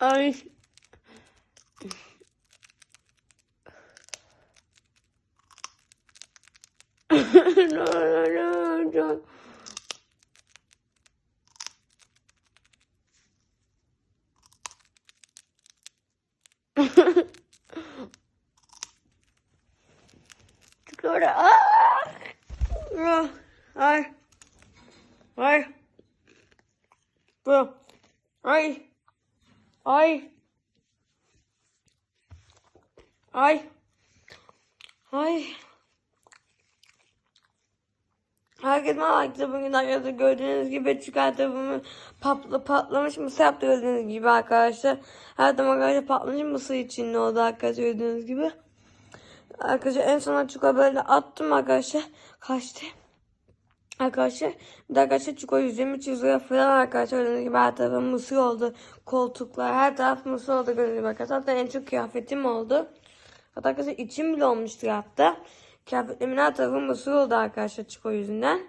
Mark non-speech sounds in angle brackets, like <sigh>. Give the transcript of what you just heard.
I <laughs> no, no, no, no. Çikolata. Aa! Ah! Ay. Ay. Bu. Ay. Ay. Ay. Ay. Herkese merhaba bugün arkadaşlar gördüğünüz gibi çikolatamı patla, patlamış mısır yaptı gördüğünüz gibi arkadaşlar. Her zaman arkadaşlar patlamış mısır içinde oldu arkadaşlar gördüğünüz gibi. Arkadaşlar en sona çikolata böyle attım arkadaşlar. Kaçtı. Arkadaşlar bir de arkadaşlar çikolata 123 lira falan arkadaşlar gördüğünüz gibi her tarafım mısır oldu. Koltuklar her taraf mısır oldu gördüğünüz gibi arkadaşlar. Hatta en çok kıyafetim oldu. Hatta arkadaşlar içim bile olmuştu hatta. Kıyafetimin her tarafı mısır oldu arkadaşlar çikolata yüzünden.